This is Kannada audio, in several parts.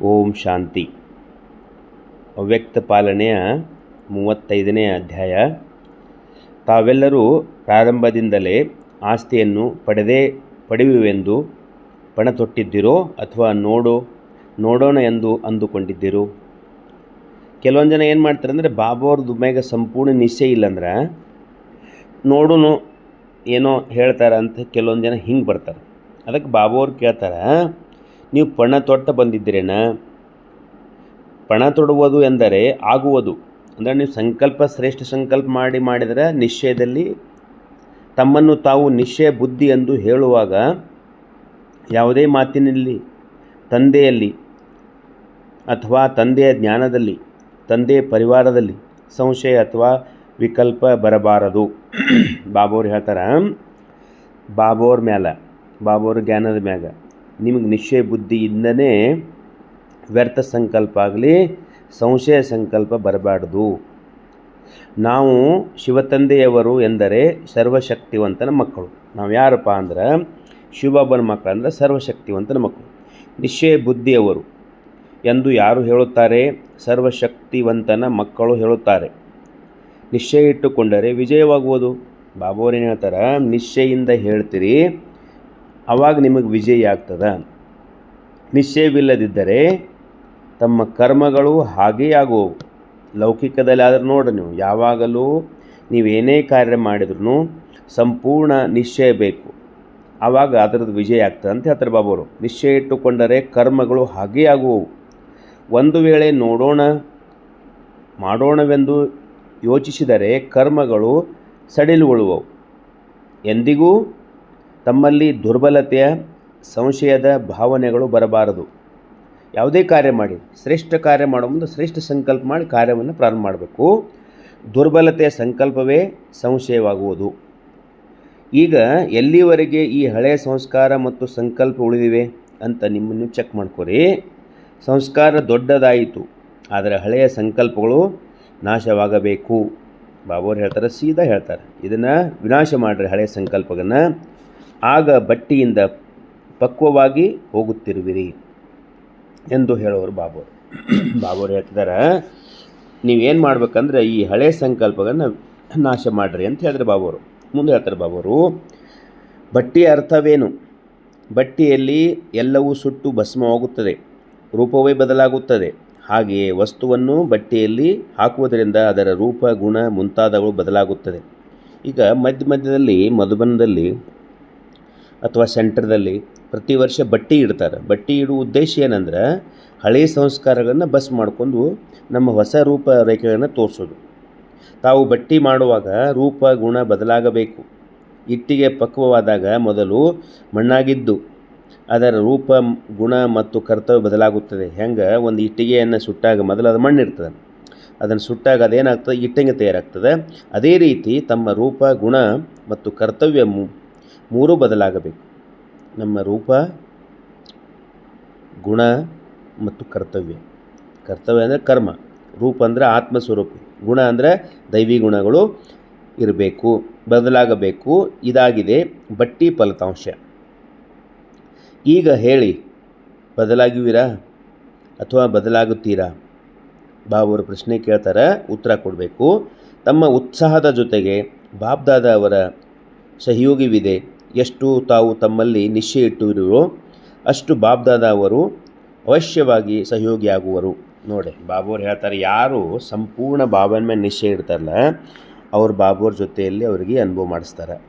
ಓಂ ಶಾಂತಿ. ಅವ್ಯಕ್ತ ಪಾಲನೆಯ ಮೂವತ್ತೈದನೇ ಅಧ್ಯಾಯ. ತಾವೆಲ್ಲರೂ ಪ್ರಾರಂಭದಿಂದಲೇ ಆಸ್ತಿಯನ್ನು ಪಡೆದೇ ಪಡೆಯುವೆಂದು ಪಣ ತೊಟ್ಟಿದ್ದಿರೋ ಅಥವಾ ನೋಡೋ, ನೋಡೋಣ ಎಂದು ಅಂದುಕೊಂಡಿದ್ದೀರು? ಕೆಲವೊಂದು ಜನ ಏನು ಮಾಡ್ತಾರೆ ಅಂದರೆ ಬಾಬಾವ್ರದ್ದು ಮ್ಯಾಗ ಸಂಪೂರ್ಣ ನಿಶ್ಚಯ ಇಲ್ಲಂದ್ರೆ ನೋಡೋನು ಏನೋ ಹೇಳ್ತಾರೆ ಅಂತ ಕೆಲವೊಂದು ಜನ ಹಿಂಗೆ ಬರ್ತಾರೆ. ಅದಕ್ಕೆ ಬಾಬಾವ್ರು ಕೇಳ್ತಾರೆ ನೀವು ಪಣ ತೊಟ್ಟ ಬಂದಿದ್ದೀರೇನ? ಪಣ ತೊಡುವುದು ಎಂದರೆ ಆಗುವುದು. ಅಂದರೆ ನೀವು ಸಂಕಲ್ಪ ಶ್ರೇಷ್ಠ ಸಂಕಲ್ಪ ಮಾಡಿ ಮಾಡಿದರೆ ನಿಶ್ಚಯದಲ್ಲಿ ತಮ್ಮನ್ನು ತಾವು ನಿಶ್ಚಯ ಬುದ್ಧಿ ಎಂದು ಹೇಳುವಾಗ ಯಾವುದೇ ಮಾತಿನಲ್ಲಿ, ತಂದೆಯಲ್ಲಿ ಅಥವಾ ತಂದೆಯ ಜ್ಞಾನದಲ್ಲಿ, ತಂದೆಯ ಪರಿವಾರದಲ್ಲಿ ಸಂಶಯ ಅಥವಾ ವಿಕಲ್ಪ ಬರಬಾರದು. ಬಾಬೋರು ಹೇಳ್ತಾರೆ? ಬಾಬೋರ್ ಮ್ಯಾಲ, ಬಾಬೋರ್ ಜ್ಞಾನದ ಮ್ಯಾಗ. ನಿಮಗೆ ನಿಶ್ಚಯ ಬುದ್ಧಿಯಿಂದನೇ ವ್ಯರ್ಥ ಸಂಕಲ್ಪ ಆಗಲಿ, ಸಂಶಯ ಸಂಕಲ್ಪ ಬರಬಾರ್ದು. ನಾವು ಶಿವತಂದೆಯವರು ಎಂದರೆ ಸರ್ವಶಕ್ತಿವಂತನ ಮಕ್ಕಳು. ನಾವು ಯಾರಪ್ಪ ಅಂದ್ರೆ, ಶಿವಬಾಬನ ಮಕ್ಕಳು ಅಂದರೆ ಸರ್ವಶಕ್ತಿವಂತನ ಮಕ್ಕಳು. ನಿಶ್ಚಯ ಬುದ್ಧಿಯವರು ಎಂದು ಯಾರು ಹೇಳುತ್ತಾರೆ? ಸರ್ವಶಕ್ತಿವಂತನ ಮಕ್ಕಳು ಹೇಳುತ್ತಾರೆ. ನಿಶ್ಚಯ ಇಟ್ಟುಕೊಂಡರೆ ವಿಜಯವಾಗುವುದು. ಬಾಬೋರೇನು ಹೇಳ್ತಾರೆ? ನಿಶ್ಚಯಿಂದ ಹೇಳ್ತೀರಿ ಅವಾಗ ನಿಮಗೆ ವಿಜಯ ಆಗ್ತದೆ. ನಿಶ್ಚಯವಿಲ್ಲದಿದ್ದರೆ ತಮ್ಮ ಕರ್ಮಗಳು ಹಾಗೇ ಆಗುವವು. ಲೌಕಿಕದಲ್ಲಿ ನೋಡಿ ನೋಡ್ರಿ ನೀವು, ಯಾವಾಗಲೂ ನೀವೇನೇ ಕಾರ್ಯ ಮಾಡಿದ್ರೂ ಸಂಪೂರ್ಣ ನಿಶ್ಚಯ ಬೇಕು. ಆವಾಗ ಅದರದ್ದು ವಿಜಯ ಆಗ್ತದೆ ಅಂತ ಹೇಳ್ತಾರೆ ಬಾಬೋರು ನಿಶ್ಚಯ ಇಟ್ಟುಕೊಂಡರೆ ಕರ್ಮಗಳು ಹಾಗೇ ಆಗುವವು. ಒಂದು ವೇಳೆ ನೋಡೋಣ, ಮಾಡೋಣವೆಂದು ಯೋಚಿಸಿದರೆ ಕರ್ಮಗಳು ಸಡಿಲುಗೊಳ್ಳುವವು. ಎಂದಿಗೂ ತಮ್ಮಲ್ಲಿ ದುರ್ಬಲತೆಯ, ಸಂಶಯದ ಭಾವನೆಗಳು ಬರಬಾರದು. ಯಾವುದೇ ಕಾರ್ಯ ಮಾಡಿ, ಶ್ರೇಷ್ಠ ಕಾರ್ಯ ಮಾಡೋ ಮುಂದೆ ಶ್ರೇಷ್ಠ ಸಂಕಲ್ಪ ಮಾಡಿ ಕಾರ್ಯವನ್ನು ಪ್ರಾರಂಭ ಮಾಡಬೇಕು. ದುರ್ಬಲತೆಯ ಸಂಕಲ್ಪವೇ ಸಂಶಯವಾಗುವುದು. ಈಗ ಎಲ್ಲಿವರೆಗೆ ಈ ಹಳೆಯ ಸಂಸ್ಕಾರ ಮತ್ತು ಸಂಕಲ್ಪ ಉಳಿದಿವೆ ಅಂತ ನಿಮ್ಮನ್ನು ಚೆಕ್ ಮಾಡ್ಕೊರಿ. ಸಂಸ್ಕಾರ ದೊಡ್ಡದಾಯಿತು, ಆದರೆ ಹಳೆಯ ಸಂಕಲ್ಪಗಳು ನಾಶವಾಗಬೇಕು. ಬಾಬೋರು ಹೇಳ್ತಾರೆ, ಸೀದಾ ಹೇಳ್ತಾರೆ. ಇದನ್ನು ವಿನಾಶ ಮಾಡಿರಿ ಹಳೆಯ ಸಂಕಲ್ಪಗಳನ್ನು. ಆಗ ಬಟ್ಟಿಯಿಂದ ಪಕ್ವವಾಗಿ ಹೋಗುತ್ತಿರುವಿರಿ ಎಂದು ಹೇಳೋರು ಬಾಬೋರು. ಬಾಬೋರು ಹೇಳ್ತಿದ್ದಾರೆ, ನೀವೇನು ಮಾಡ್ಬೇಕಂದ್ರೆ ಈ ಹಳೆ ಸಂಕಲ್ಪಗಳನ್ನು ನಾಶ ಮಾಡಿರಿ ಅಂತ ಹೇಳಿದ್ರೆ ಬಾಬೋರು. ಮುಂದೆ ಹೇಳ್ತಾರೆ ಬಾಬೋರು, ಬಟ್ಟಿಯ ಅರ್ಥವೇನು? ಬಟ್ಟಿಯಲ್ಲಿ ಎಲ್ಲವೂ ಸುಟ್ಟು ಭಸ್ಮವಾಗುತ್ತದೆ, ರೂಪವೇ ಬದಲಾಗುತ್ತದೆ. ಹಾಗೆಯೇ ವಸ್ತುವನ್ನು ಬಟ್ಟೆಯಲ್ಲಿ ಹಾಕುವುದರಿಂದ ಅದರ ರೂಪ, ಗುಣ ಮುಂತಾದವು ಬದಲಾಗುತ್ತದೆ. ಈಗ ಮಧ್ಯ ಮಧ್ಯದಲ್ಲಿ, ಮಧುಬನದಲ್ಲಿ ಅಥವಾ ಸೆಂಟರ್ದಲ್ಲಿ ಪ್ರತಿ ವರ್ಷ ಬಟ್ಟಿ ಇಡ್ತಾರೆ. ಬಟ್ಟಿ ಇಡುವ ಉದ್ದೇಶ ಏನಂದ್ರೆ ಹಳೆಯ ಸಂಸ್ಕಾರಗಳನ್ನು ಬಸ್ ಮಾಡಿಕೊಂಡು ನಮ್ಮ ಹೊಸ ರೂಪ ರೇಖೆಗಳನ್ನು ತೋರಿಸೋದು. ತಾವು ಬಟ್ಟಿ ಮಾಡುವಾಗ ರೂಪ, ಗುಣ ಬದಲಾಗಬೇಕು. ಇಟ್ಟಿಗೆ ಪಕ್ವವಾದಾಗ ಮೊದಲು ಮಣ್ಣಾಗಿದ್ದು, ಅದರ ರೂಪ, ಗುಣ ಮತ್ತು ಕರ್ತವ್ಯ ಬದಲಾಗುತ್ತದೆ. ಹೆಂಗೆ? ಒಂದು ಇಟ್ಟಿಗೆಯನ್ನು ಸುಟ್ಟಾಗ ಮೊದಲು ಅದು ಮಣ್ಣಿರ್ತದೆ. ಅದನ್ನು ಸುಟ್ಟಾಗ ಅದೇನಾಗ್ತದೆ? ಇಟ್ಟಿಗೆ ತಯಾರಾಗ್ತದೆ. ಅದೇ ರೀತಿ ತಮ್ಮ ರೂಪ, ಗುಣ ಮತ್ತು ಕರ್ತವ್ಯ ಮೂರೂ ಬದಲಾಗಬೇಕು. ನಮ್ಮ ರೂಪ, ಗುಣ ಮತ್ತು ಕರ್ತವ್ಯ. ಕರ್ತವ್ಯ ಅಂದರೆ ಕರ್ಮ. ರೂಪ ಅಂದರೆ ಆತ್ಮಸ್ವರೂಪಿ. ಗುಣ ಅಂದರೆ ದೈವಿ ಗುಣಗಳು ಇರಬೇಕು, ಬದಲಾಗಬೇಕು, ಇದಾಗಿದೆ, ಬಟ್ಟಿ ಫಲಿತಾಂಶ. ಈಗ ಹೇಳಿ ಬದಲಾಗುವಿರಾ ಅಥವಾ ಬದಲಾಗುತ್ತೀರಾ? ಬಾಬರು ಪ್ರಶ್ನೆ ಕೇಳ್ತಾರೆ, ಉತ್ತರ ಕೊಡಬೇಕು. ತಮ್ಮ ಉತ್ಸಾಹದ ಜೊತೆಗೆ, ಬಾಬ್ದಾದ ಅವರ ಸಹಯೋಗವಿದೆ. ಎಷ್ಟು ತಾವು ತಮ್ಮಲ್ಲಿ ನಿಶ್ಚಯ ಇಟ್ಟಿರುವೋ ಅಷ್ಟು ಬಾಬ್ದಾದ ಅವರು ಅವಶ್ಯವಾಗಿ ಸಹಯೋಗಿಯಾಗುವರು. ನೋಡಿ ಬಾಬೋರು ಹೇಳ್ತಾರೆ, ಯಾರು ಸಂಪೂರ್ಣ ಬಾಬನ ಮೇಲೆ ನಿಶ್ಚಯ ಇಡ್ತಾರಲ್ಲ, ಅವ್ರು ಬಾಬುವರ ಜೊತೆಯಲ್ಲಿ ಅವರಿಗೆ ಅನುಭವ ಮಾಡಿಸ್ತಾರೆ.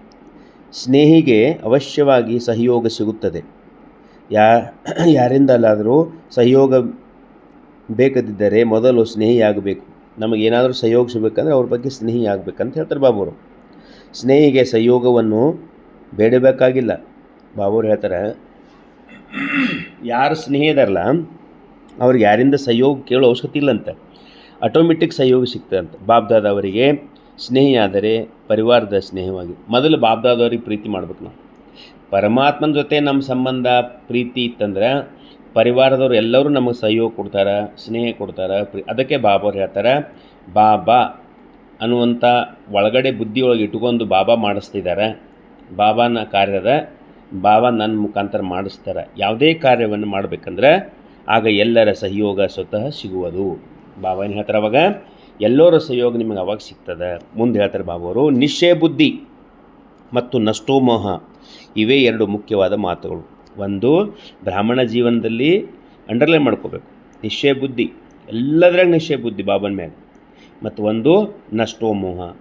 ಸ್ನೇಹಿಗೆ ಅವಶ್ಯವಾಗಿ ಸಹಯೋಗ ಸಿಗುತ್ತದೆ. ಯಾ, ಯಾರಿಂದಲಾದರೂ ಸಹಯೋಗ ಬೇಕದಿದ್ದರೆ ಮೊದಲು ಸ್ನೇಹಿಯಾಗಬೇಕು. ನಮಗೇನಾದರೂ ಸಹಯೋಗ ಸಿಗಬೇಕಂದ್ರೆ ಅವ್ರ ಬಗ್ಗೆ ಸ್ನೇಹಿ ಆಗಬೇಕಂತ ಹೇಳ್ತಾರೆ ಬಾಬೋರು ಸ್ನೇಹಿಗೆ ಸಹಯೋಗವನ್ನು ಬೇಡಬೇಕಾಗಿಲ್ಲ. ಬಾಬೂರು ಹೇಳ್ತಾರೆ, ಯಾರು ಸ್ನೇಹಿ ಇದಾರಲ್ಲ ಅವ್ರಿಗೆ ಯಾರಿಂದ ಸಹಯೋಗ ಕೇಳೋ ಅವಶ್ಯಕತೆ ಇಲ್ಲಂತೆ. ಆಟೋಮೆಟಿಕ್ ಸಹಯೋಗ ಸಿಗ್ತದಂತೆ ಬಾಬ್ದಾದ ಅವರಿಗೆ ಸ್ನೇಹಿ ಆದರೆ ಪರಿವಾರದ ಸ್ನೇಹವಾಗಿ. ಮೊದಲು ಬಾಬ್ದಾದವ್ರಿಗೆ ಪ್ರೀತಿ ಮಾಡ್ಬೇಕು ನಾವು. ಪರಮಾತ್ಮನ ಜೊತೆ ನಮ್ಮ ಸಂಬಂಧ ಪ್ರೀತಿ ಇತ್ತಂದ್ರೆ ಪರಿವಾರದವ್ರು ಎಲ್ಲರೂ ನಮಗೆ ಸಹಯೋಗ ಕೊಡ್ತಾರೆ, ಸ್ನೇಹ ಕೊಡ್ತಾರೆ, ಪ್ರೀ ಅದಕ್ಕೆ ಬಾಬಾವ್ರು ಹೇಳ್ತಾರೆ, ಬಾಬಾ ಅನ್ನುವಂಥ ಒಳಗಡೆ ಬುದ್ಧಿಯೊಳಗೆ ಇಟ್ಕೊಂಡು ಬಾಬಾ ಮಾಡಿಸ್ತಿದ್ದಾರೆ. ಬಾಬಾನ ಕಾರ್ಯದ ಬಾಬಾ ನನ್ನ ಮುಖಾಂತರ ಮಾಡಿಸ್ತಾರೆ. ಯಾವುದೇ ಕಾರ್ಯವನ್ನು ಮಾಡಬೇಕಂದ್ರೆ ಆಗ ಎಲ್ಲರ ಸಹಯೋಗ ಸ್ವತಃ ಸಿಗುವುದು. ಬಾಬಾ ಏನು ಹೇಳ್ತಾರೆ ಅವಾಗ? ಎಲ್ಲರ ಸಹಯೋಗ ನಿಮಗೆ ಅವಾಗ ಸಿಗ್ತದೆ. ಮುಂದೆ ಹೇಳ್ತಾರೆ ಬಾಬಾ ಅವರು, ನಿಶ್ಚಯ ಬುದ್ಧಿ ಮತ್ತು ನಷ್ಟೋಮೋಹ ಇವೇ ಎರಡು ಮುಖ್ಯವಾದ ಮಾತುಗಳು. ಒಂದು, ಬ್ರಾಹ್ಮಣ ಜೀವನದಲ್ಲಿ ಅಂಡರ್ಲೈನ್ ಮಾಡ್ಕೋಬೇಕು. ನಿಶ್ಚಯ ಬುದ್ಧಿ, ಎಲ್ಲದ್ರಾಗ ನಿಶ್ಚಯ ಬುದ್ಧಿ ಬಾಬನ ಮ್ಯಾಗ. ಮತ್ತು ಒಂದು ನಷ್ಟೋಮೋಹ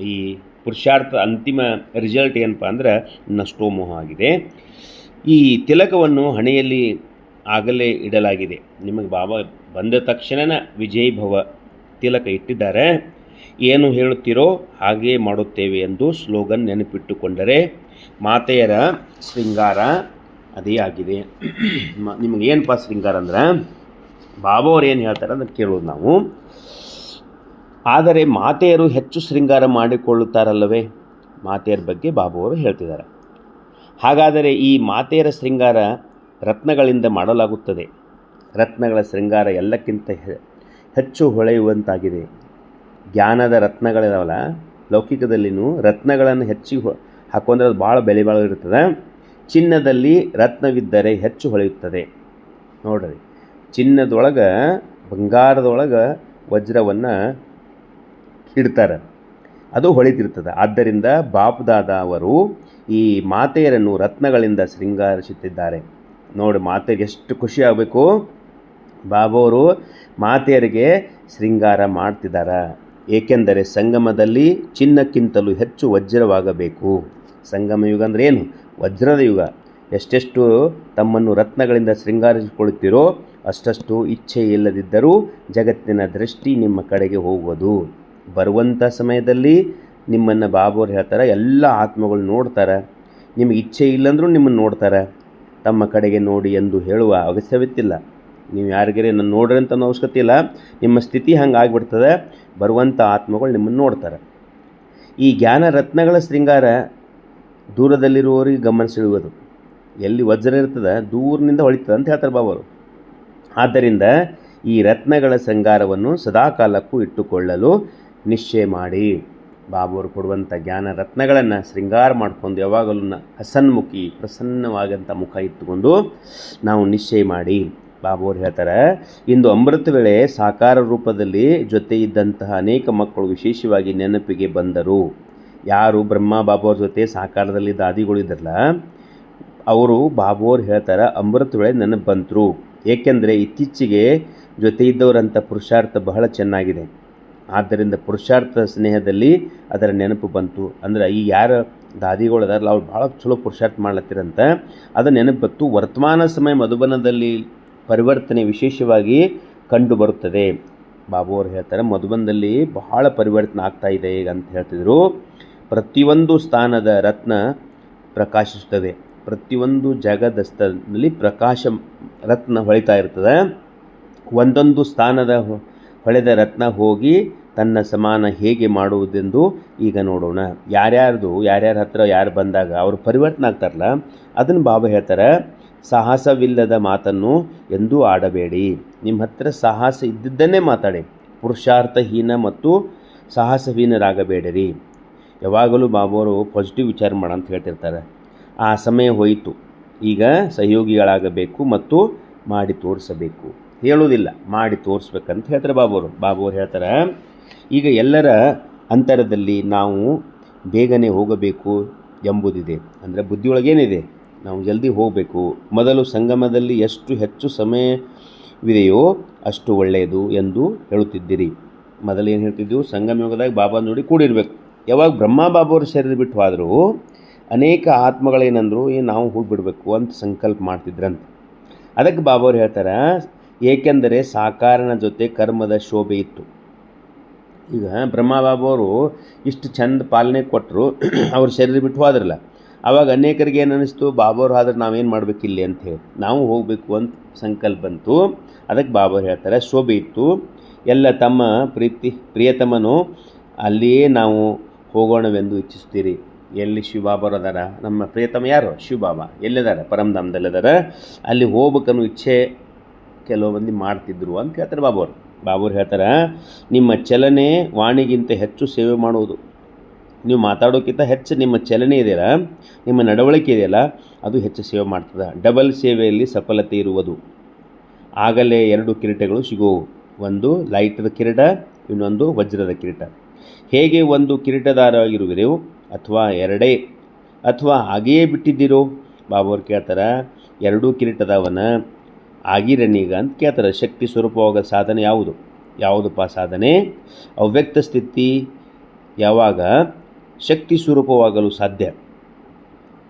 ಈ ಪುರುಷಾರ್ಥ ಅಂತಿಮ ರಿಸಲ್ಟ್ ಏನಪ್ಪ ಅಂದ್ರೆ ನಷ್ಟೋಮೋಹ ಆಗಿದೆ. ಈ ತಿಲಕವನ್ನು ಹಣೆಯಲ್ಲಿ ಆಗಲೇ ಇಡಲಾಗಿದೆ. ನಿಮಗೆ ಬಾಬಾ ಬಂದ ತಕ್ಷಣ ವಿಜಯ್ ಭವ ತಿಲಕ ಇಟ್ಟಿದ್ದಾರೆ. ಏನು ಹೇಳುತ್ತೀರೋ ಹಾಗೇ ಮಾಡುತ್ತೇವೆ ಎಂದು ಸ್ಲೋಗನ್ ನೆನಪಿಟ್ಟುಕೊಂಡರೆ, ಮಾತೆಯರ ಶೃಂಗಾರ ಅದೇ ಆಗಿದೆ. ನಿಮಗೆ ಏನಪ್ಪ ಶೃಂಗಾರ ಅಂದ್ರೆ, ಬಾಬಾ ಅವ್ರು ಏನು ಹೇಳ್ತಾರೆ ಅದನ್ನು ಕೇಳೋದು ನಾವು. ಆದರೆ ಮಾತೆಯರು ಹೆಚ್ಚು ಶೃಂಗಾರ ಮಾಡಿಕೊಳ್ಳುತ್ತಾರಲ್ಲವೇ? ಮಾತೆಯರ ಬಗ್ಗೆ ಬಾಬು ಅವರು ಹೇಳ್ತಿದ್ದಾರೆ. ಹಾಗಾದರೆ ಈ ಮಾತೆಯರ ಶೃಂಗಾರ ರತ್ನಗಳಿಂದ ಮಾಡಲಾಗುತ್ತದೆ. ರತ್ನಗಳ ಶೃಂಗಾರ ಎಲ್ಲಕ್ಕಿಂತ ಹೆಚ್ಚು ಹೊಳೆಯುವಂತಾಗಿದೆ. ಜ್ಞಾನದ ರತ್ನಗಳಿದಾವಲ್ಲ ಲೌಕಿಕದಲ್ಲಿನೂ ರತ್ನಗಳನ್ನು ಹೆಚ್ಚಿ ಹಾಕೊಂಡ್ರೆ ಅದು ಭಾಳ ಬೆಲೆ ಭಾಳ ಇರ್ತದೆ ಚಿನ್ನದಲ್ಲಿ ರತ್ನವಿದ್ದರೆ ಹೆಚ್ಚು ಹೊಳೆಯುತ್ತದೆ. ನೋಡ್ರಿ, ಚಿನ್ನದೊಳಗೆ, ಬಂಗಾರದೊಳಗೆ ವಜ್ರವನ್ನು ಇಡ್ತಾರೆ. ಅದು ಹೊಳಿತಿರ್ತದೆ. ಆದ್ದರಿಂದ ಬಾಪ್ದಾದ ಅವರು ಈ ಮಾತೆಯರನ್ನು ರತ್ನಗಳಿಂದ ಶೃಂಗಾರಿಸುತ್ತಿದ್ದಾರೆ. ನೋಡಿ, ಮಾತೆಗೆ ಎಷ್ಟು ಖುಷಿ ಆಗಬೇಕು ಬಾಬವರು ಮಾತೆಯರಿಗೆ ಶೃಂಗಾರ ಮಾಡ್ತಿದ್ದಾರೆ ಏಕೆಂದರೆ ಸಂಗಮದಲ್ಲಿ ಚಿನ್ನಕ್ಕಿಂತಲೂ ಹೆಚ್ಚು ವಜ್ರವಾಗಬೇಕು. ಸಂಗಮ ಯುಗ ಅಂದರೆ ಏನು? ವಜ್ರದ ಯುಗ. ಎಷ್ಟೆಷ್ಟು ತಮ್ಮನ್ನು ರತ್ನಗಳಿಂದ ಶೃಂಗಾರಿಸಿಕೊಳ್ಳುತ್ತೀರೋ ಅಷ್ಟಷ್ಟು ಇಚ್ಛೆ ಇಲ್ಲದಿದ್ದರೂ ಜಗತ್ತಿನ ದೃಷ್ಟಿ ನಿಮ್ಮ ಕಡೆಗೆ ಹೋಗುವುದು. ಬರುವಂಥ ಸಮಯದಲ್ಲಿ ನಿಮ್ಮನ್ನು ಬಾಬೋರು ಹೇಳ್ತಾರೆ, ಎಲ್ಲ ಆತ್ಮಗಳು ನೋಡ್ತಾರೆ. ನಿಮಗೆ ಇಚ್ಛೆ ಇಲ್ಲಂದ್ರೂ ನಿಮ್ಮನ್ನು ನೋಡ್ತಾರೆ. ತಮ್ಮ ಕಡೆಗೆ ನೋಡಿ ಎಂದು ಹೇಳುವ ಅಗತ್ಯವಿತ್ತಿಲ್ಲ. ನೀವು ಯಾರಿಗೆ ನನ್ನ ನೋಡ್ರಿ ಅಂತ ಅನ್ನೋ ಅವಶ್ಯಕತೆ ಇಲ್ಲ. ನಿಮ್ಮ ಸ್ಥಿತಿ ಹಂಗೆ ಆಗಿಬಿಡ್ತದೆ. ಬರುವಂಥ ಆತ್ಮಗಳು ನಿಮ್ಮನ್ನು ನೋಡ್ತಾರೆ. ಈ ಜ್ಞಾನ ರತ್ನಗಳ ಶೃಂಗಾರ ದೂರದಲ್ಲಿರುವವರಿಗೆ ಗಮನ ಸೆಳೆಯುವುದು. ಎಲ್ಲಿ ವಜ್ರ ಇರ್ತದೆ, ದೂರನಿಂದ ಹೊಳಿತದೆ ಅಂತ ಹೇಳ್ತಾರೆ ಬಾಬರು ಆದ್ದರಿಂದ ಈ ರತ್ನಗಳ ಶೃಂಗಾರವನ್ನು ಸದಾಕಾಲಕ್ಕೂ ಇಟ್ಟುಕೊಳ್ಳಲು ನಿಶ್ಚಯ ಮಾಡಿ. ಬಾಬುವರು ಕೊಡುವಂಥ ಜ್ಞಾನ ರತ್ನಗಳನ್ನು ಶೃಂಗಾರ ಮಾಡ್ಕೊಂಡು ಯಾವಾಗಲೂ ಹಸನ್ಮುಖಿ ಪ್ರಸನ್ನವಾದಂಥ ಮುಖ ಇಟ್ಟುಕೊಂಡು ನಾವು ನಿಶ್ಚಯ ಮಾಡಿ. ಬಾಬುವರು ಹೇಳ್ತಾರೆ, ಇಂದು ಅಮೃತ ವೇಳೆ ಸಾಕಾರ ರೂಪದಲ್ಲಿ ಜೊತೆ ಇದ್ದಂತಹ ಅನೇಕ ಮಕ್ಕಳು ವಿಶೇಷವಾಗಿ ನೆನಪಿಗೆ ಬಂದರು. ಯಾರು ಬ್ರಹ್ಮ ಬಾಬುವ್ರ ಜೊತೆ ಸಾಕಾರದಲ್ಲಿ ದಾದಿಗಳು ಇದ್ರಲ್ಲ ಅವರು ಬಾಬುವ್ರು ಹೇಳ್ತಾರೆ, ಅಮೃತ ವೇಳೆ ನೆನಪು ಬಂತರು ಏಕೆಂದರೆ ಇತ್ತೀಚೆಗೆ ಜೊತೆ ಇದ್ದವರಂಥ ಪುರುಷಾರ್ಥ ಬಹಳ ಚೆನ್ನಾಗಿದೆ. ಆದ್ದರಿಂದ ಪುರುಷಾರ್ಥ ಸ್ನೇಹದಲ್ಲಿ ಅದರ ನೆನಪು ಬಂತು. ಅಂದ್ರೆ ಈ ಯಾರು ದಾದಿಗಳು ಅದಾರಲ್ಲ, ಅವ್ರು ಭಾಳ ಚಲೋ ಪುರುಷಾರ್ಥ ಮಾಡ್ಲತ್ತಿರಂತ. ಅದು ನೆನಪು ಬಂತು. ವರ್ತಮಾನ ಸಮಯ ಮಧುಬನದಲ್ಲಿ ಪರಿವರ್ತನೆ ವಿಶೇಷವಾಗಿ ಕಂಡು ಬರುತ್ತದೆ. ಬಾಬು ಅವ್ರು ಹೇಳ್ತಾರೆ, ಮಧುಬನದಲ್ಲಿ ಬಹಳ ಪರಿವರ್ತನೆ ಆಗ್ತಾ ಇದೆ ಈಗ ಅಂತ ಹೇಳ್ತಿದ್ರು. ಪ್ರತಿಯೊಂದು ಸ್ಥಾನದ ರತ್ನ ಪ್ರಕಾಶಿಸುತ್ತದೆ ಪ್ರತಿಯೊಂದು ಜಗದಸ್ತದಲ್ಲಿ ಪ್ರಕಾಶ ರತ್ನ ಹೊಳಿತಾ ಇರ್ತದೆ. ಒಂದೊಂದು ಸ್ಥಾನದ ಹೊಳೆದ ರತ್ನ ಹೋಗಿ ತನ್ನ ಸಮಾನ ಹೇಗೆ ಮಾಡುವುದೆಂದು ಈಗ ನೋಡೋಣ. ಯಾರ್ಯಾರ್ದು, ಯಾರ್ಯಾರ ಹತ್ರ ಯಾರು ಬಂದಾಗ ಅವರು ಪರಿವರ್ತನೆ ಆಗ್ತಾರಲ್ಲ ಅದನ್ನು ಬಾಬಾ ಹೇಳ್ತಾರೆ, ಸಾಹಸವಿಲ್ಲದ ಮಾತನ್ನು ಎಂದೂ ಆಡಬೇಡಿ. ನಿಮ್ಮ ಹತ್ರ ಸಾಹಸ ಇದ್ದಿದ್ದನ್ನೇ ಮಾತಾಡಿ. ಪುರುಷಾರ್ಥಹೀನ ಮತ್ತು ಸಾಹಸಹೀನರಾಗಬೇಡಿರಿ. ಯಾವಾಗಲೂ ಬಾಬವರು ಪಾಸಿಟಿವ್ ವಿಚಾರ ಮಾಡ ಅಂತ ಹೇಳ್ತಿರ್ತಾರೆ. ಆ ಸಮಯ ಹೋಯಿತು. ಈಗ ಸಹಯೋಗಿಗಳಾಗಬೇಕು ಮತ್ತು ಮಾಡಿ ತೋರಿಸಬೇಕು. ಹೇಳೋದಿಲ್ಲ ಮಾಡಿ ತೋರಿಸ್ಬೇಕಂತ ಹೇಳ್ತಾರೆ ಬಾಬುವರು. ಬಾಬುವರು ಹೇಳ್ತಾರೆ, ಈಗ ಎಲ್ಲರ ಅಂತರದಲ್ಲಿ ನಾವು ಬೇಗನೆ ಹೋಗಬೇಕು ಎಂಬುದಿದೆ. ಅಂದರೆ ಬುದ್ಧಿಯೊಳಗೇನಿದೆ ನಾವು ಜಲ್ದಿ ಹೋಗಬೇಕು. ಮೊದಲು ಸಂಗಮದಲ್ಲಿ ಎಷ್ಟು ಹೆಚ್ಚು ಸಮಯವಿದೆಯೋ ಅಷ್ಟು ಒಳ್ಳೆಯದು ಎಂದು ಹೇಳುತ್ತಿದ್ದೀರಿ. ಮೊದಲು ಏನು ಹೇಳ್ತಿದ್ದೆವು? ಸಂಗಮ ಯೋಗದಾಗ ಬಾಬಾ ನೋಡಿ ಕೂಡಿರಬೇಕು. ಯಾವಾಗ ಬ್ರಹ್ಮ ಬಾಬಾವ್ರ ಶರೀರ ಬಿಟ್ಟು ಆದರೂ ಅನೇಕ ಆತ್ಮಗಳೇನಂದ್ರು ಏನು ನಾವು ಹೋಗಿಬಿಡ್ಬೇಕು ಅಂತ ಸಂಕಲ್ಪ ಮಾಡ್ತಿದ್ರಂತೆ. ಅದಕ್ಕೆ ಬಾಬಾವ್ರು ಹೇಳ್ತಾರೆ ಏಕೆಂದರೆ ಸಾಕಾರನ ಜೊತೆ ಕರ್ಮದ ಶೋಭೆ ಇತ್ತು. ಈಗ ಬ್ರಹ್ಮ ಬಾಬಾವರು ಇಷ್ಟು ಚಂದ ಪಾಲನೆ ಕೊಟ್ಟರು ಅವ್ರ ಶರೀರ ಬಿಟ್ಟು ಹೋದ್ರಲ್ಲ. ಆವಾಗ ಅನೇಕರಿಗೆ ಏನು ಅನ್ನಿಸ್ತು ಬಾಬಾವ್ರು ಆದ್ರೆ ನಾವೇನು ಮಾಡ್ಬೇಕು ಇಲ್ಲಿ ಅಂತ ಹೇಳಿ. ನಾವು ಹೋಗಬೇಕು ಅಂತ ಸಂಕಲ್ಪ ಬಂತು. ಅದಕ್ಕೆ ಬಾಬಾವ್ರು ಹೇಳ್ತಾರೆ, ಶೋಭೆ ಇತ್ತು. ಎಲ್ಲ ತಮ್ಮ ಪ್ರೀತಿ, ಪ್ರಿಯತಮನು, ಅಲ್ಲಿಯೇ ನಾವು ಹೋಗೋಣವೆಂದು ಇಚ್ಛಿಸ್ತೀರಿ. ಎಲ್ಲಿ ಶಿವಬಾಬರು ಅದಾರ ನಮ್ಮ ಪ್ರಿಯತಮ ಯಾರು? ಶಿವಬಾಬಾ. ಎಲ್ಲಿದ್ದಾರೆ ಪರಮಧಾಮದಲ್ಲಿದ್ದಾರೆ ಅಲ್ಲಿ ಹೋಗ್ಬೇಕನ್ನೋ ಇಚ್ಛೆ ಕೆಲವು ಮಂದಿ ಮಾಡ್ತಿದ್ರು ಅಂತ ಹೇಳ್ತಾರೆ ಬಾಬುವರು. ಬಾಬುರು ಹೇಳ್ತಾರೆ, ನಿಮ್ಮ ಚಲನೆ ವಾಣಿಗಿಂತ ಹೆಚ್ಚು ಸೇವೆ ಮಾಡುವುದು. ನೀವು ಮಾತಾಡೋಕ್ಕಿಂತ ಹೆಚ್ಚು ನಿಮ್ಮ ಚಲನೆ ಇದೆಯಲ್ಲ, ನಿಮ್ಮ ನಡವಳಿಕೆ ಇದೆಯಲ್ಲ, ಅದು ಹೆಚ್ಚು ಸೇವೆ ಮಾಡ್ತದೆ. ಡಬಲ್ ಸೇವೆಯಲ್ಲಿ ಸಫಲತೆ ಇರುವುದು. ಆಗಲೇ ಎರಡು ಕಿರೀಟಗಳು ಸಿಗುವು. ಒಂದು ಲೈಟದ ಕಿರೀಟ, ಇನ್ನೊಂದು ವಜ್ರದ ಕಿರೀಟ. ಹೇಗೆ ಒಂದು ಕಿರೀಟದಾರವಾಗಿರುವಿರೋ ಅಥವಾ ಎರಡೇ? ಅಥವಾ ಹಾಗೆಯೇ ಬಿಟ್ಟಿದ್ದೀರೋ? ಬಾಬವ್ರು ಕೇಳ್ತಾರೆ, ಎರಡೂ ಕಿರೀಟದವನ ಆಗಿರನೀಗ ಅಂತ ಕೇಳ್ತಾರೆ. ಶಕ್ತಿ ಸ್ವರೂಪವಾಗ ಸಾಧನೆ ಯಾವುದು? ಯಾವುದಪ್ಪ ಸಾಧನೆ? ಅವ್ಯಕ್ತ ಸ್ಥಿತಿ ಯಾವಾಗ? ಶಕ್ತಿ ಸ್ವರೂಪವಾಗಲು ಸಾಧ್ಯ.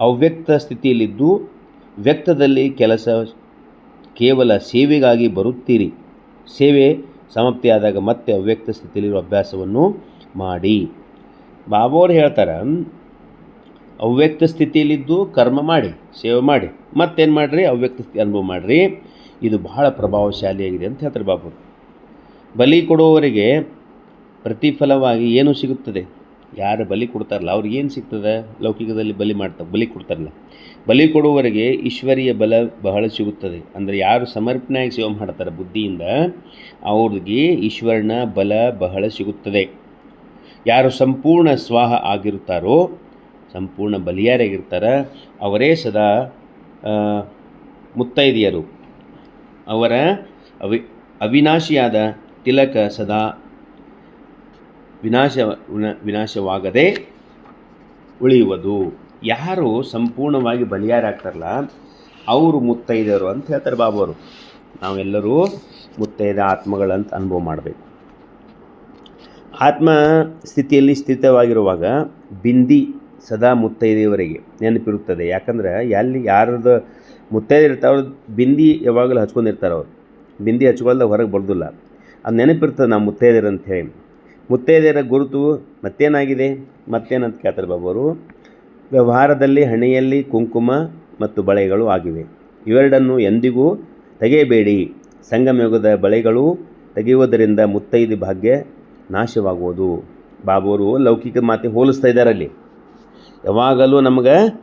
ಅವ್ಯಕ್ತ ಸ್ಥಿತಿಯಲ್ಲಿದ್ದು ವ್ಯಕ್ತದಲ್ಲಿ ಕೆಲಸ ಕೇವಲ ಸೇವೆಗಾಗಿ ಬರುತ್ತೀರಿ. ಸೇವೆ ಸಮಾಪ್ತಿಯಾದಾಗ ಮತ್ತೆ ಅವ್ಯಕ್ತ ಸ್ಥಿತಿಯಲ್ಲಿರುವ ಅಭ್ಯಾಸವನ್ನು ಮಾಡಿ. ಬಾಬೋರು ಹೇಳ್ತಾರೆ, ಅವ್ಯಕ್ತ ಸ್ಥಿತಿಯಲ್ಲಿದ್ದು ಕರ್ಮ ಮಾಡಿ, ಸೇವೆ ಮಾಡಿ. ಮತ್ತೇನು ಮಾಡಿರಿ? ಅವ್ಯಕ್ತ ಸ್ಥಿತಿ ಅನುಭವ ಮಾಡಿರಿ. ಇದು ಬಹಳ ಪ್ರಭಾವಶಾಲಿಯಾಗಿದೆ ಅಂತ ಹೇಳ್ತಾರೆ ಬಾಬು ಬಲಿ ಕೊಡುವವರಿಗೆ ಪ್ರತಿಫಲವಾಗಿ ಏನು ಸಿಗುತ್ತದೆ? ಯಾರು ಬಲಿ ಕೊಡ್ತಾರಲ್ಲ, ಅವ್ರಿಗೆ ಏನು ಸಿಗ್ತದೆ? ಲೌಕಿಕದಲ್ಲಿ ಬಲಿ ಮಾಡ್ತಾರೆ ಬಲಿ ಕೊಡ್ತಾರಲ್ಲ. ಬಲಿ ಕೊಡುವವರಿಗೆ ಈಶ್ವರೀಯ ಬಲ ಬಹಳ ಸಿಗುತ್ತದೆ. ಅಂದರೆ ಯಾರು ಸಮರ್ಪಣೆಯಾಗಿ ಸೇವೆ ಮಾಡ್ತಾರೆ ಬುದ್ಧಿಯಿಂದ, ಅವ್ರಿಗೆ ಈಶ್ವರನ ಬಲ ಬಹಳ ಸಿಗುತ್ತದೆ. ಯಾರು ಸಂಪೂರ್ಣ ಸ್ವಾಹ ಆಗಿರುತ್ತಾರೋ, ಸಂಪೂರ್ಣ ಬಲಿಯಾರಾಗಿರ್ತಾರೆ, ಅವರೇ ಸದಾ ಮುತ್ತೈದೆಯರು. ಅವರ ಅವಿ, ಅವಿನಾಶಿಯಾದ ತಿಲಕ ಸದಾ ವಿನಾಶ, ವಿನ- ವಿನಾಶವಾಗದೆ ಉಳಿಯುವುದು. ಯಾರು ಸಂಪೂರ್ಣವಾಗಿ ಬಲಿಯಾರಾಗ್ತಾರಲ್ಲ, ಅವರು ಮುತ್ತೈದರು ಅಂತ ಹೇಳ್ತಾರೆ ಬಾಬವರು. ನಾವೆಲ್ಲರೂ ಮುತ್ತೈದ ಆತ್ಮಗಳಂತ ಅನುಭವ ಮಾಡಬೇಕು. ಆತ್ಮ ಸ್ಥಿತಿಯಲ್ಲಿ ಸ್ಥಿತವಾಗಿರುವಾಗ ಬಿಂದಿ ಸದಾ ಮುತ್ತೈದೆಯವರಿಗೆ ನೆನಪಿರುತ್ತದೆ. ಯಾಕಂದ್ರೆ ಎಲ್ಲಿ ಯಾರ್ದು ಮುತ್ತೈದೆ ಇರ್ತಾವ್ರು ಅವ್ರು ಬಿಂದಿ ಯಾವಾಗಲೂ ಹಚ್ಕೊಂಡಿರ್ತಾರೆ ಅವ್ರು. ಬಿಂದಿ ಹಚ್ಕೊಳ್ದೆ ಹೊರಗೆ ಬರ್ದಿಲ್ಲ. ಅದು ನೆನಪಿರ್ತದೆ ನಾವು ಮುತ್ತೈದೆಯರು ಅಂತ ಹೇಳಿ. ಮುತ್ತೈದೆಯರ ಗುರುತು ಮತ್ತೇನಾಗಿದೆ? ಮತ್ತೇನಂತ ಕೇಳ್ತಾರೆ ಬಾಬವರು ವ್ಯವಹಾರದಲ್ಲಿ, ಹಣೆಯಲ್ಲಿ ಕುಂಕುಮ ಮತ್ತು ಬಳೆಗಳು ಆಗಿವೆ. ಇವೆರಡನ್ನು ಎಂದಿಗೂ ತೆಗೆಯಬೇಡಿ. ಸಂಗಮಯುಗದ ಬಳೆಗಳು ತೆಗೆಯುವುದರಿಂದ ಮುತ್ತೈದೆ ಭಾಗ್ಯ ನಾಶವಾಗುವುದು. ಬಾಬುವರು ಲೌಕಿಕ ಮಾತೆ ಹೋಲಿಸ್ತಾ ಇದ್ದಾರೆ ಅಲ್ಲಿ. ಯಾವಾಗಲೂ ನಮಗೆ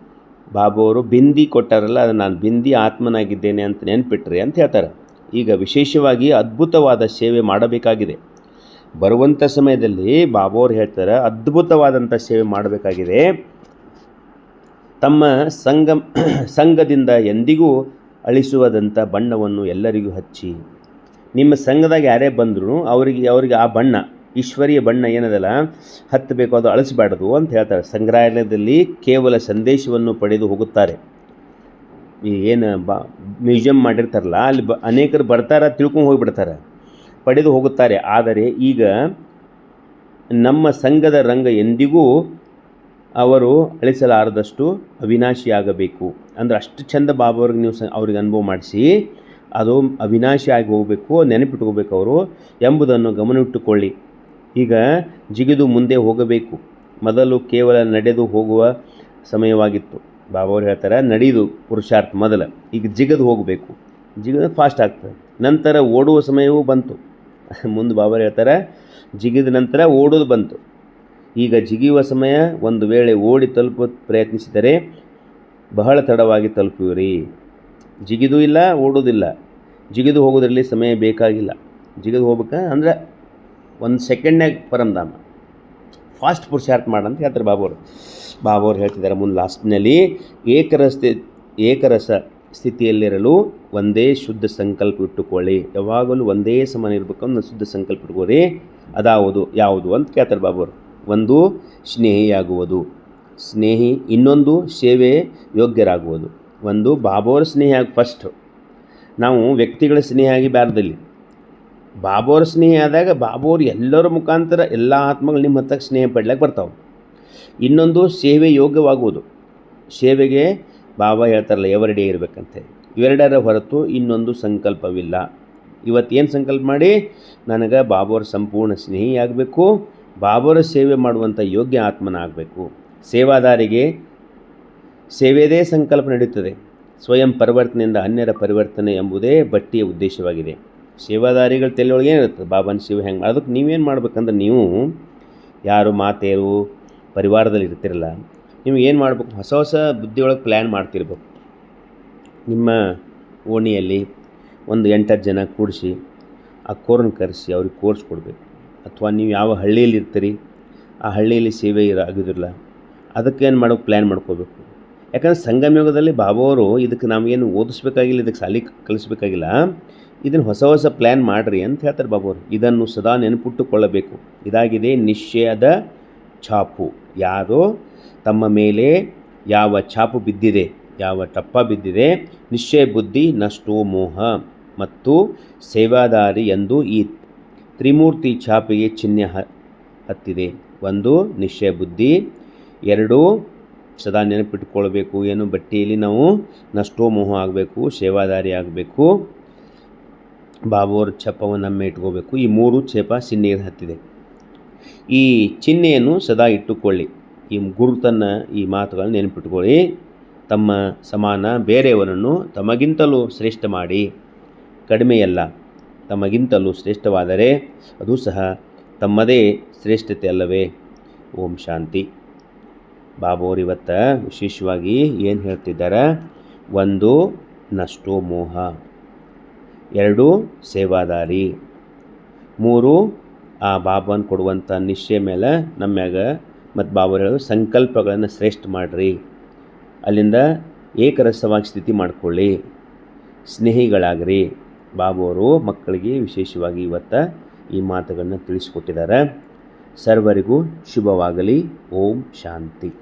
ಬಾಬುವರು ಬಿಂದಿ ಕೊಟ್ಟಾರಲ್ಲ, ಅದು ನಾನು ಬಿಂದಿ ಆತ್ಮನಾಗಿದ್ದೇನೆ ಅಂತ ನೆನ್ಪಿಟ್ರಿ ಅಂತ ಹೇಳ್ತಾರೆ. ಈಗ ವಿಶೇಷವಾಗಿ ಅದ್ಭುತವಾದ ಸೇವೆ ಮಾಡಬೇಕಾಗಿದೆ. ಬರುವಂಥ ಸಮಯದಲ್ಲಿ ಬಾಬೋರು ಹೇಳ್ತಾರೆ ಅದ್ಭುತವಾದಂಥ ಸೇವೆ ಮಾಡಬೇಕಾಗಿದೆ. ತಮ್ಮ ಸಂಘ ಸಂಘದಿಂದ ಎಂದಿಗೂ ಅಳಿಸುವುದಂಥ ಬಣ್ಣವನ್ನು ಎಲ್ಲರಿಗೂ ಹಚ್ಚಿ, ನಿಮ್ಮ ಸಂಘದಾಗ ಯಾರೇ ಬಂದರೂ ಅವರಿಗೆ ಅವರಿಗೆ ಆ ಬಣ್ಣ ಈಶ್ವರಿಯ ಬಣ್ಣ ಏನದಲ್ಲ? ಹತ್ತಬೇಕು ಅದು ಅಳಿಸಬಾರ್ದು ಅಂತ ಹೇಳ್ತಾರೆ. ಸಂಗ್ರಹಾಲಯದಲ್ಲಿ ಕೇವಲ ಸಂದೇಶವನ್ನು ಪಡೆದು ಹೋಗುತ್ತಾರೆ. ಈ ಏನು ಬಾ, ಮ್ಯೂಸಿಯಂ ಮಾಡಿರ್ತಾರಲ್ಲ, ಅಲ್ಲಿ ಬ, ಅನೇಕರು ಬರ್ತಾರೆ, ತಿಳ್ಕೊಂಡು ಹೋಗಿಬಿಡ್ತಾರೆ, ಪಡೆದು ಹೋಗುತ್ತಾರೆ. ಆದರೆ ಈಗ ನಮ್ಮ ಸಂಘದ ರಂಗ ಎಂದಿಗೂ ಅವರು ಅಳಿಸಲಾರದಷ್ಟು ಅವಿನಾಶಿಯಾಗಬೇಕು. ಅಂದ್ರೆ ಅಷ್ಟು ಚಂದ ಬಾಬಾವ್ರಿಗೆ ನೀವು ಸ, ಅವ್ರಿಗೆ ಅನುಭವ ಮಾಡಿಸಿ, ಅದು ಅವಿನಾಶಿ ಆಗಿ ಹೋಗಬೇಕು, ನೆನಪಿಟ್ಕೋಬೇಕು ಅವರು ಎಂಬುದನ್ನು ಗಮನವಿಟ್ಟುಕೊಳ್ಳಿ. ಈಗ ಜಿಗಿದು ಮುಂದೆ ಹೋಗಬೇಕು. ಮೊದಲು ಕೇವಲ ನಡೆದು ಹೋಗುವ ಸಮಯವಾಗಿತ್ತು. ಬಾಬಾವ್ರು ಹೇಳ್ತಾರೆ, ನಡೆದು ಪುರುಷಾರ್ಥ ಮೊದಲ, ಈಗ ಜಿಗದು ಹೋಗಬೇಕು. ಜಿಗಿದು ಫಾಸ್ಟ್ ಆಗ್ತದೆ. ನಂತರ ಓಡುವ ಸಮಯವೂ ಬಂತು. ಮುಂದೆ ಬಾಬಾರು ಹೇಳ್ತಾರೆ, ಜಿಗಿದ ನಂತರ ಓಡೋದು ಬಂತು. ಈಗ ಜಿಗಿಯುವ ಸಮಯ ಒಂದು ವೇಳೆ ಓಡಿ ತಲುಪ ಪ್ರಯತ್ನಿಸಿದರೆ ಬಹಳ ತಡವಾಗಿ ತಲುಪುವಿರಿ. ಜಿಗಿದು ಇಲ್ಲ ಓಡೋದಿಲ್ಲ ಜಿಗಿದು ಹೋಗೋದ್ರಲ್ಲಿ ಸಮಯ ಬೇಕಾಗಿಲ್ಲ. ಜಿಗಿದು ಹೋಗ್ಬೇಕಾ? ಅಂದ್ರೆ ಒಂದು ಸೆಕೆಂಡ್ನಾಗ ಪರಮಧಾಮ ಫಾಸ್ಟ್ ಪುರುಷಾರ್ಥ ಮಾಡಂತ ಹೇಳ್ತಾರೆ ಬಾಬುವರು ಬಾಬುವರು ಹೇಳ್ತಿದ್ದಾರೆ ಮುಂದೆ ಲಾಸ್ಟ್ನಲ್ಲಿ ಏಕರಸ ಏಕರಸ ಸ್ಥಿತಿಯಲ್ಲಿರಲು ಒಂದೇ ಶುದ್ಧ ಸಂಕಲ್ಪ ಇಟ್ಟುಕೊಳ್ಳಿ. ಯಾವಾಗಲೂ ಒಂದೇ ಸಮಾನ ಇರಬೇಕು ಅನ್ನೋ ಶುದ್ಧ ಸಂಕಲ್ಪ ಇಟ್ಕೊಳ್ಳಿ. ಅದಾವುದು ಯಾವುದು ಅಂತ ಕೇಳ್ತಾರೆ ಬಾಬುವರು ಒಂದು, ಸ್ನೇಹಿಯಾಗುವುದು. ಸ್ನೇಹಿ, ಇನ್ನೊಂದು, ಸೇವೆ ಯೋಗ್ಯರಾಗುವುದು. ಒಂದು ಬಾಬೋರ ಸ್ನೇಹಿಯಾಗಿ ಫಸ್ಟ್ ನಾವು ವ್ಯಕ್ತಿಗಳ ಸ್ನೇಹಿಯಾಗಿ ಬ್ಯಾರದಲ್ಲಿ. ಬಾಬೋರ ಸ್ನೇಹ ಆದಾಗ ಬಾಬೋರು ಎಲ್ಲರ ಮುಖಾಂತರ ಎಲ್ಲ ಆತ್ಮಗಳು ನಿಮ್ಮ ಹತ್ತಕ್ಕೆ ಸ್ನೇಹ ಪಡ್ಲಿಕ್ಕೆ ಬರ್ತಾವೆ. ಇನ್ನೊಂದು ಸೇವೆ ಯೋಗ್ಯವಾಗುವುದು. ಸೇವೆಗೆ ಬಾಬಾ ಹೇಳ್ತಾರಲ್ಲ, ಎವರ್ಡೇ ಇರಬೇಕಂತೇಳಿ ಇವೆರಡರ ಹೊರತು ಇನ್ನೊಂದು ಸಂಕಲ್ಪವಿಲ್ಲ. ಇವತ್ತು ಏನು ಸಂಕಲ್ಪ ಮಾಡಿ? ನನಗೆ ಬಾಬೋರ ಸಂಪೂರ್ಣ ಸ್ನೇಹಿ ಆಗಬೇಕು. ಬಾಬೋರ ಸೇವೆ ಮಾಡುವಂಥ ಯೋಗ್ಯ ಆತ್ಮನ ಆಗಬೇಕು ಸೇವಾದಾರಿಗೆ ಸೇವೆದೇ ಸಂಕಲ್ಪ ನಡೆಯುತ್ತದೆ. ಸ್ವಯಂ ಪರಿವರ್ತನೆಯಿಂದ ಅನ್ಯರ ಪರಿವರ್ತನೆ ಎಂಬುದೇ ಬಟ್ಟಿಯ ಉದ್ದೇಶವಾಗಿದೆ. ಸೇವಾದಾರಿಗಳ ತಲೆಯೊಳಗೆ ಇರುತ್ತೆ ಬಾಬನ್ ಶಿವ ಹೆಂಗೆ ಅದಕ್ಕೆ ನೀವೇನು ಮಾಡ್ಬೇಕಂದ್ರೆ ನೀವು ಯಾರು ಮಾತೇರು ಪರಿವಾರದಲ್ಲಿ ಇರ್ತಿರಲ್ಲ ನೀವು ಏನು ಮಾಡ್ಬೇಕು? ಹೊಸ ಹೊಸ ಬುದ್ಧಿಯೊಳಗೆ ಪ್ಲ್ಯಾನ್ ಮಾಡ್ತಿರ್ಬೇಕು. ನಿಮ್ಮ ಓಣಿಯಲ್ಲಿ ಒಂದು ಎಂಟತ್ತು ಜನ ಕೂಡಿಸಿ ಆ ಕೋರನ್ನು ಕರೆಸಿ ಅವ್ರಿಗೆ ಕೋರ್ಸ್ ಕೊಡಬೇಕು. ಅಥವಾ ನೀವು ಯಾವ ಹಳ್ಳಿಯಲ್ಲಿ ಇರ್ತೀರಿ, ಆ ಹಳ್ಳಿಯಲ್ಲಿ ಸೇವೆ ಇರ ಆಗಿದಿರಲ್ಲ ಅದಕ್ಕೆ ಏನು ಮಾಡೋಕೆ ಪ್ಲ್ಯಾನ್ ಮಾಡ್ಕೋಬೇಕು. ಯಾಕಂದ್ರೆ ಸಂಗಮಯುಗದಲ್ಲಿ ಬಾಬಾವರು ಇದಕ್ಕೆ ನಮಗೇನು ಓದಿಸ್ಬೇಕಾಗಿಲ್ಲ, ಇದಕ್ಕೆ ಸಾಲಿ ಕಲಿಸ್ಬೇಕಾಗಿಲ್ಲ. ಇದನ್ನು ಹೊಸ ಹೊಸ ಪ್ಲ್ಯಾನ್ ಮಾಡಿರಿ ಅಂತ ಹೇಳ್ತಾರೆ ಬಾಬುವರು. ಇದನ್ನು ಸದಾ ನೆನಪಿಟ್ಟುಕೊಳ್ಳಬೇಕು. ಇದಾಗಿದೆ ನಿಶ್ಚಯದ ಛಾಪು. ಯಾರೋ? ತಮ್ಮ ಮೇಲೆ ಯಾವ ಛಾಪು ಬಿದ್ದಿದೆ, ಯಾವ ಟಪ್ಪ ಬಿದ್ದಿದೆ, ನಿಶ್ಚಯ ಬುದ್ಧಿ, ನಷ್ಟೋ ಮೋಹ ಮತ್ತು ಸೇವಾದಾರಿ ಎಂದು ಈ ತ್ರಿಮೂರ್ತಿ ಛಾಪಿಗೆ ಚಿಹ್ನೆ ಹತ್ತಿದೆ. ಒಂದು, ನಿಶ್ಚಯ ಬುದ್ಧಿ. ಎರಡು, ಸದಾ ನೆನಪಿಟ್ಟುಕೊಳ್ಬೇಕು. ಏನು? ಬಟ್ಟೆಯಲ್ಲಿ ನಾವು ನಷ್ಟೋ ಮೋಹ ಆಗಬೇಕು, ಸೇವಾದಾರಿ ಆಗಬೇಕು. ಬಾಬುವರ ಛಪ್ಪವನ್ನು ನಮ್ಮ ಇಟ್ಕೋಬೇಕು. ಈ ಮೂರು ಛೇಪ ಚಿಹ್ನೆಗೆ ಹತ್ತಿದೆ. ಈ ಚಿಹ್ನೆಯನ್ನು ಸದಾ ಇಟ್ಟುಕೊಳ್ಳಿ. ಈ ಗುರುತನ್ನು ಈ ಮಾತುಗಳನ್ನು ನೆನಪಿಟ್ಕೊಳ್ಳಿ. ತಮ್ಮ ಸಮಾನ ಬೇರೆಯವರನ್ನು ತಮಗಿಂತಲೂ ಶ್ರೇಷ್ಠ ಮಾಡಿ. ಕಡಿಮೆಯಲ್ಲ, ತಮಗಿಂತಲೂ ಶ್ರೇಷ್ಠವಾದರೆ ಅದು ಸಹ ತಮ್ಮದೇ ಶ್ರೇಷ್ಠತೆ ಅಲ್ಲವೇ? ಓಂ ಶಾಂತಿ. ಬಾಬೋರು ಇವತ್ತು ವಿಶೇಷವಾಗಿ ಏನು ಹೇಳ್ತಿದ್ದಾರೆ? ಒಂದು ನಷ್ಟೋ ಮೋಹ. ಎರಡು ಸೇವಾದಾರಿ. ಮೂರು, ಆ ಬಾಬನ್ ಕೊಡುವಂಥ ನಿಶ್ಚಯ ಮೇಲೆ ನಮ್ಮ್ಯಾಗ ಮತ್ತು ಬಾಬರು ಸಂಕಲ್ಪಗಳನ್ನು ಶ್ರೇಷ್ಠ ಮಾಡಿರಿ. ಅಲ್ಲಿಂದ ಏಕರಸವಾಗಿ ಸ್ಥಿತಿ ಮಾಡಿಕೊಳ್ಳಿ. ಸ್ನೇಹಿಗಳಾಗ್ರಿ. ಬಾಬು ಅವರು ಮಕ್ಕಳಿಗೆ ವಿಶೇಷವಾಗಿ ಇವತ್ತು ಈ ಮಾತುಗಳನ್ನ ತಿಳಿಸಿಕೊಟ್ಟಿದ್ದಾರೆ. ಸರ್ವರಿಗೂ ಶುಭವಾಗಲಿ. ಓಂ ಶಾಂತಿ.